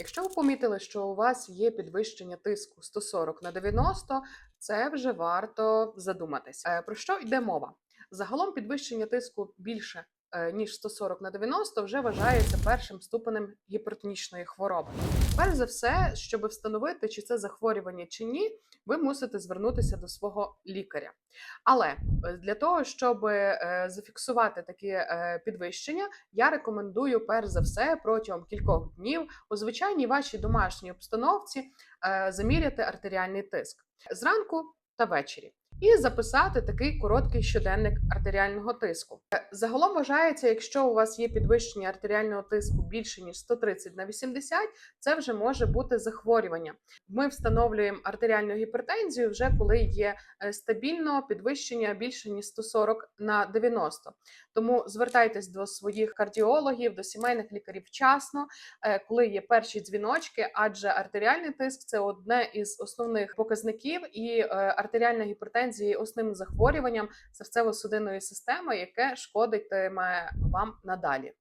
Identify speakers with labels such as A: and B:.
A: Якщо ви помітили, що у вас є підвищення тиску 140 на 90, це вже варто задуматись. Е, Про що йде мова? Загалом підвищення тиску більше ніж 140 на 90 вже вважається першим ступенем гіпертонічної хвороби. Перш за все, щоб встановити, чи це захворювання чи ні, ви мусите звернутися до свого лікаря. Але е, для того, щоб е, зафіксувати такі е, підвищення, я рекомендую перш за все протягом кількох днів у звичайній вашій домашній обстановці е, заміряти артеріальний тиск зранку та ввечері. І записати такий короткий щоденник артеріального тиску. Е, Загалом вважається, якщо у вас є підвищення артеріального тиску більше ніж 130 на 80, це вже може бути захворювання. Ми встановлюємо артеріальну гіпертензію вже коли є е, стабільно підвищення більше ніж 140 на 90. Тому звертайтесь до своїх кардіологів, до сімейних лікарів вчасно, е, коли є перші дзвіночки, адже артеріальний тиск це одне із основних показників, і артеріальна гіпертензія є основним захворюванням серцево-судинної системи, яке шкодитиме вам надалі.